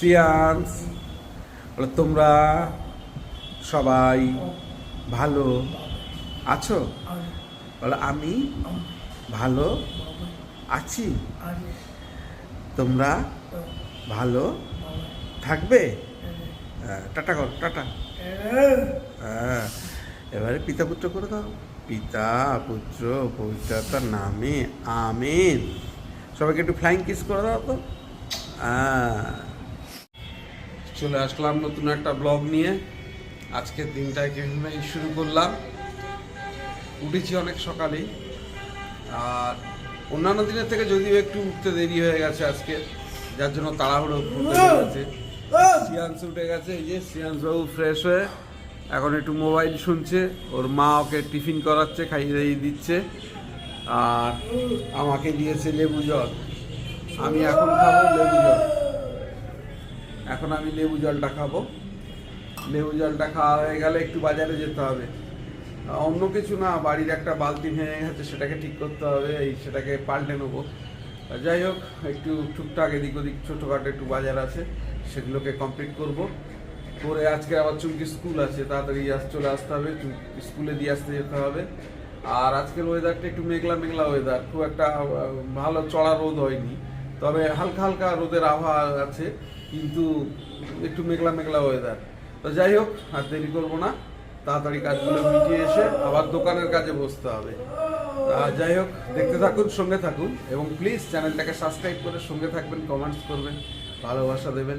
শ্রিয়াংস তোমরা সবাই ভালো আছো? বলে আমি ভালো আছি। তোমরা ভালো থাকবে? হ্যাঁ, টাটা কর টাটা। হ্যাঁ এবারে পিতা পুত্র করে দাও। পিতা পুত্র পবিত্রতার নামে আমেন। সবাইকে একটু ফ্লাইং কিস করে দাও তো। হ্যাঁ। চলে আসলাম নতুন একটা ব্লগ নিয়ে। আজকের দিনটাকে এভাবেই শুরু করলাম। উঠেছি অনেক সকালেই। আর অন্যান্য দিনের থেকে যদিও একটু উঠতে দেরি হয়ে গেছে আজকে, যার জন্য তাড়াহুড়ো হয়েছে। সিয়ান্স উঠে গেছে, এই যে সিয়ান্স বাবু ফ্রেশ হয়ে এখন একটু মোবাইল শুনছে। ওর মা ওকে টিফিন করাচ্ছে, খাইয়ে দাইয়ে দিচ্ছে। আর আমাকে দিয়েছে লেবু জল। আমি এখন খাব লেবু জল। এখন আমি লেবু জলটা খাব। লেবু জলটা খাওয়া হয়ে গেলে একটু বাজারে যেতে হবে। অন্য কিছু না, বাড়ির একটা বালতি ভেঙে গেছে, সেটাকে ঠিক করতে হবে, এই সেটাকে পাল্টে নেব। যাই হোক, একটু টুকটাক এদিক ওদিক ছোটোখাটো একটু বাজার আছে, সেগুলোকে কমপ্লিট করব। করে আজকে আবার চুমকি স্কুল আছে, তাড়াতাড়ি আস চলে আসতে হবে স্কুলে দিয়ে আসতে যেতে হবে। আর আজকের ওয়েদারটা একটু মেঘলা মেঘলা ওয়েদার খুব একটা ভালো চড়া রোদ হয়নি। তবে হালকা হালকা রোদের আবহাওয়া আছে, কিন্তু একটু মেঘলা মেঘলা ওয়েদার তো যাই হোক, আর দেরি করব না। তাড়াতাড়ি কাজগুলো মিটিয়ে এসে আবার দোকানের কাজে বসতে হবে। যাই হোক, দেখতে থাকুন, সঙ্গে থাকুন, এবং প্লিজ চ্যানেলটাকে সাবস্ক্রাইব করে সঙ্গে থাকবেন কমেন্টস করবেন, ভালোবাসা দেবেন।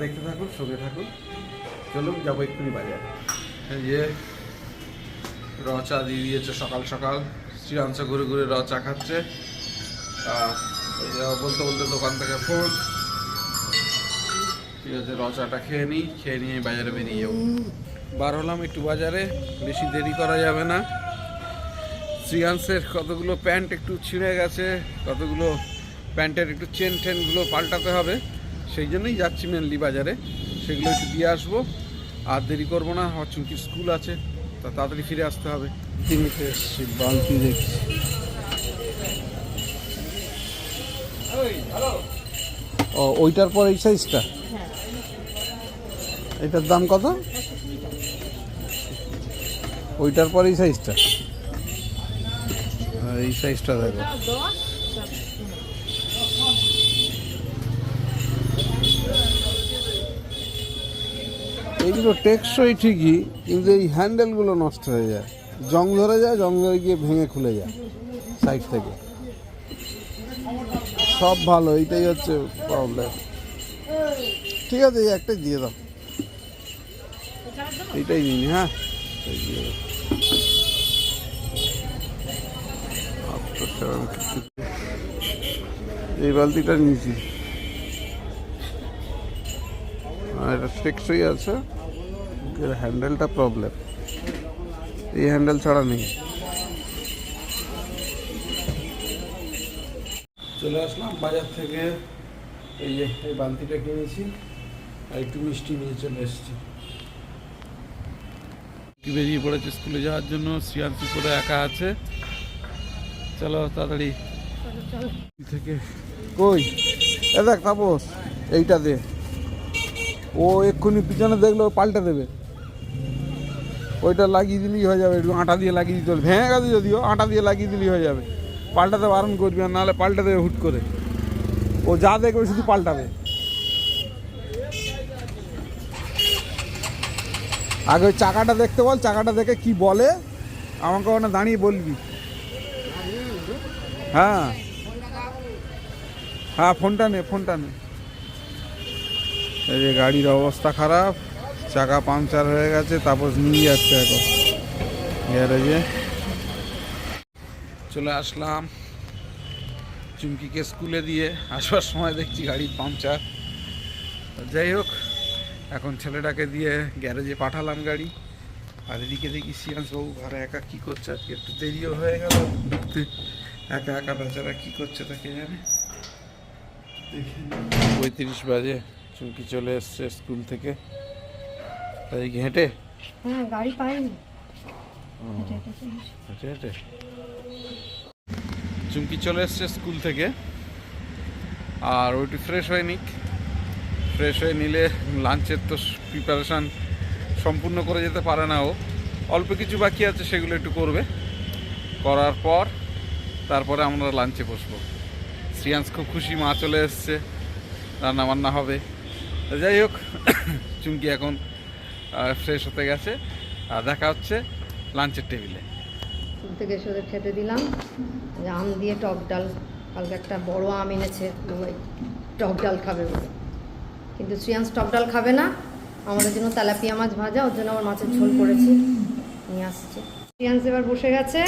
দেখতে থাকুন, সঙ্গে থাকুন। চলুন, যাব এক্ষুনি বাজার। যে র চা দিয়ে দিয়েছে সকাল সকাল। শ্রীরাংশ ঘুরে ঘুরে র চা খাচ্ছে। বলতে বলতে দোকান থেকে ফোন ঠিক আছে র চাটা খেয়ে নিই, খেয়ে নিয়ে বাজারে বেরিয়ে যাব। বার হলাম একটু বাজারে, বেশি দেরি করা যাবে না। শ্রিয়াংসের কতগুলো প্যান্ট একটু ছিঁড়ে গেছে, কতগুলো প্যান্টের একটু চেন টেনগুলো পাল্টাতে হবে, সেই জন্যই যাচ্ছি মেনলি বাজারে। সেগুলো একটু দিয়ে আসব। আর দেরি করব না চুমকির স্কুল আছে, তা তাড়াতাড়ি ফিরে আসতে হবে। এসছি, বালতি দেখছি। ও, ওইটার পর এই সাইজটা এটার দাম কত? ওইটার পর এই সাইজটা এই সাইজটা দেখো। এইগুলো টেকসই ঠিকই, কিন্তু এই হ্যান্ডেলগুলো নষ্ট হয়ে যায়। জং ধরে যায়, জং ধরে গিয়ে ভেঙে খুলে যায় সাইড থেকে। সব ভালো, এইটাই হচ্ছে প্রবলেম ঠিক আছে, এই একটাই দিয়ে দাও। এইটাই নিন হ্যাঁ? এই বালতিটা আর এটা টেকসই আছে। হ্যান্ডেলটা প্রবলেম এই হ্যান্ডেল ছাড়া নেই। চলে আসলাম বাজার থেকে এই যে এই বালতিটা কিনেছি আর একটু মিষ্টি নিয়ে চলে এসেছি। বেরিয়ে পড়েছে স্কুলে যাওয়ার জন্য? শ্রিয়াংশু করে একা আছে। চলো তাড়াতাড়ি। থেকে কই? এ দেখ তাপস এইটা দে। ও এক্ষুনি পিছনে দেখলে ও পাল্টে দেবে। ওইটা লাগিয়ে দিলেই হয়ে যাবে একটু আটা দিয়ে লাগিয়ে দিতে হবে। ভেঙে গেছে যদিও আটা দিয়ে লাগিয়ে দিলেই হয়ে যাবে। পাল্টাতে বারণ করবি আর নাহলে পাল্টে দেবে হুট করে। ও যা দেখবে শুধু পাল্টাবে। আগে ওই চাকাটা দেখতে বল, চাকাটা দেখে কি বলে, আমাকে ওখানে দাঁড়িয়ে বলবি। হ্যাঁ। হ্যাঁ ফোনটা নে ফোনটা নে। এই যে গাড়ির অবস্থা খারাপ, চাকা পাংচার হয়ে গেছে, তারপর নিয়ে যাচ্ছে এখন। গ্যারেজে। চলে আসলাম চুমকিকে স্কুলে দিয়ে, আসবার সময় দেখছি গাড়ির পাংচার। যাই হোক, এখন ছেলেটাকে দিয়ে গ্যারেজে পাঠালাম গাড়ি। আর এদিকে দেখি বাবু ঘরে একা কী করছে? আজকে একটু দেরিও হয়ে গেল ঢুকতে। একা একা বেচারা কী করছে তাকে জানে? পঁয়ত্রিশ বাজে, চুমকি চলে এসছে স্কুল থেকে। তাই হেঁটে? হ্যাঁ গাড়ি পাইনি। চুমকি চলে এসছে স্কুল থেকে। আর ওইটি ফ্রেশ হয়ে নিক ফ্রেশ হয়ে নিলে লাঞ্চের তো প্রিপারেশান সম্পূর্ণ করে যেতে পারে না ও। অল্প কিছু বাকি আছে, সেগুলো একটু করবে। করার পর তারপরে আমরা লাঞ্চে বসবো। শ্রিয়াংশ খুব খুশি, মা চলে এসছে। রান্না বান্না হবে। যাই হোক, চুমকি এখন ফ্রেশ হতে গেছে। আর দেখা হচ্ছে লাঞ্চের টেবিলে। স্কুল থেকে এসে ওদের খেতে দিলাম। আম দিয়ে টক ডাল। কালকে একটা বড় আম এনেছে টক ডাল খাবে বলে। কিন্তু শ্রিয়াংশ টক ডাল খাবে না। আমাদের জন্য তেলাপিয়া মাছ ভাজা ওর জন্য আমার মাছের ঝোল করেছি। নিয়ে আসছে। শ্রিয়াংশ এবার বসে গেছে।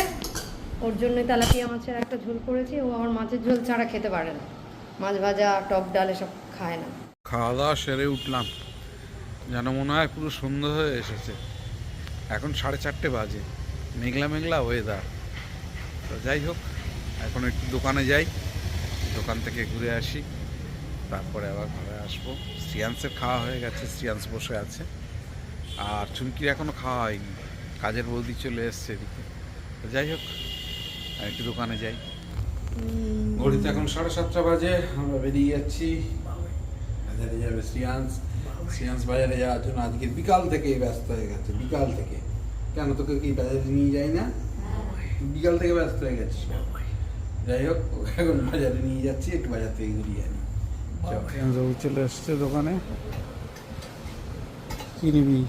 ওর জন্য তেলাপিয়া মাছের একটা ঝোল করেছি। ও আমার মাছের ঝোল ছাড়া খেতে পারে না। মাছ ভাজা টক ডাল এসব খায় না। খাওয়া দাওয়া সেরে উঠলাম। যেন মনে হয় পুরো সন্ধ্যা হয়ে এসেছে। এখন সাড়ে চারটে বাজে। মেঘলা মেঘলা ওয়েদার তো যাই হোক, এখন একটু দোকানে যাই। দোকান থেকে ঘুরে আসি। তারপরে আবার ঘরে আসব। শ্রিয়াংসের খাওয়া হয়ে গেছে শ্রিয়াংস বসে আছে। আর চুমকির এখনও খাওয়া হয়নি। কাজের বৌদি চলে এসছে এদিকে। তো যাই হোক একটু দোকানে যাই। ঘড়িতে এখন সাড়ে সাতটা বাজে, আমরা বেরিয়ে যাচ্ছি। যাবে বাজারে যাওয়ার জন্য আজকে বিকাল থেকেই ব্যস্ত হয়ে গেছে বিকাল থেকে। কেন তোকে কি বাজারে নিয়ে যাই না? বিকাল থেকে ব্যস্ত হয়ে গেছিস যাই হোক এখন বাজারে নিয়ে যাচ্ছি একটু বাজার থেকে ঘুরিয়ে আনি। চলে। এসছে দোকানে। কি নিবি?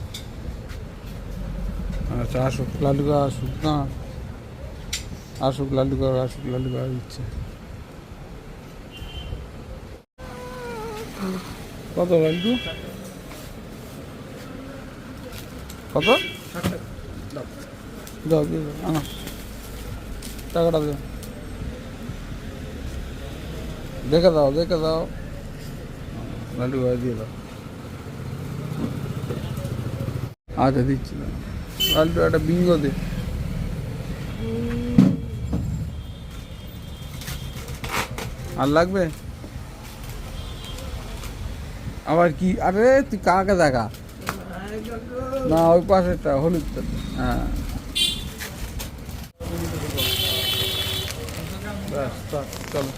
আচ্ছা আসুক লালুকা আসুক না? আসুক লালুকা আসুক লালুকা দিচ্ছে কত লালটু কত? দাও দিয়ে দাও আনো। টাকাটা দাও। দেখে দাও দেখে দাও। লালটু ভাই দিয়ে দাও। আচ্ছা দিচ্ছি লালটু একটা বিঙ্গো দে। আর লাগবে? আবার কি? আরে, তুই কাকে দেখা? না, ওই পাশেরটা, হলুদটা হ্যাঁ। চলো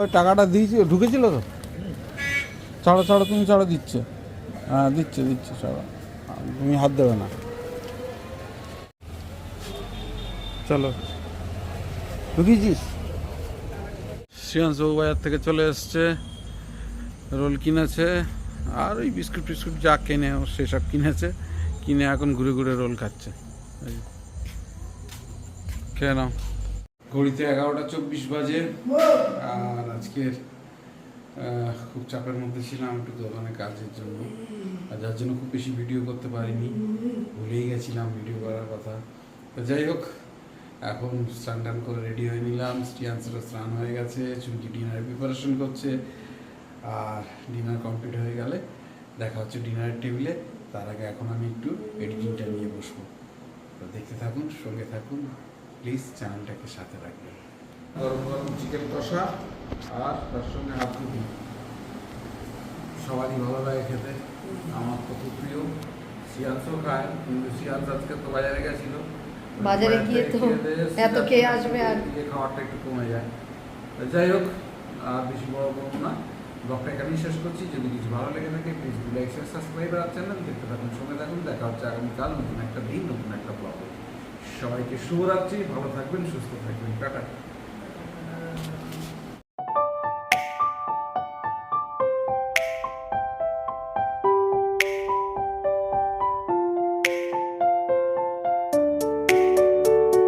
ওই টাকাটা দিয়েছি, ঢুকেছিল তো? ছাড়ো ছাড়ো, তুমি ছাড়ো, দিচ্ছে। হ্যাঁ দিচ্ছে দিচ্ছে, ছাড়ো। তুমি হাত দেবে না। চলো। ঢুকিয়েছিস শ্রিয়াংশ বাজার থেকে চলে এসছে। রোল কিনেছে। আর ওই বিস্কুট টিস্কুট যা কেনে সেসব কিনেছে, কিনে এখন ঘুরে ঘুরে রোল খাচ্ছে। নাও। ঘড়িতে এগারোটা চব্বিশ বাজে। আর আজকের খুব চাপের মধ্যে ছিলাম একটু দোকানে কাজের জন্য। আর যার জন্য খুব বেশি ভিডিও করতে পারিনি। ভুলেই গেছিলাম ভিডিও করার কথা। তো যাই হোক, এখন স্নান টান করে রেডি হয়ে নিলাম। স্টিয়ান্সেরও স্নান হয়ে গেছে। চুমকি ডিনারের প্রিপারেশন করছে। আর ডিনার কমপ্লিট হয়ে গেলে দেখা হচ্ছে ডিনারের টেবিলে তার আগে এখন আমি একটু এডিটিংটা নিয়ে বসবো। তো দেখতে থাকুন সঙ্গে থাকুন। প্লিজ চ্যানেলটাকে সাথে রাখবেন। গরম গরম চিকেন কষা আর তার সঙ্গে হাত দুটি সবারই ভালো লাগে খেতে। আমার তো খুব প্রিয়। শিয়ালসও খায় কিন্তু শিয়ালস আজকে তো বাজারে গেছিল। বাজারে গিয়ে তো এত খেয়ে আসবে আর খাওয়ারটা একটু কমে যায়। যাই হোক আর বেশি বড় করব না। ব্লগটা এখানেই শেষ করছি। যদি কিছু ভালো লেগে থাকে please do like share subscribe R channel দেখতে থাকুন। সঙ্গে থাকুন। দেখা হচ্ছে আগামীকাল নতুন একটা দিন, নতুন একটা ব্লগ সবাইকে শুভরাত্রি। ভালো থাকবেন, সুস্থ থাকবেন। টাটা।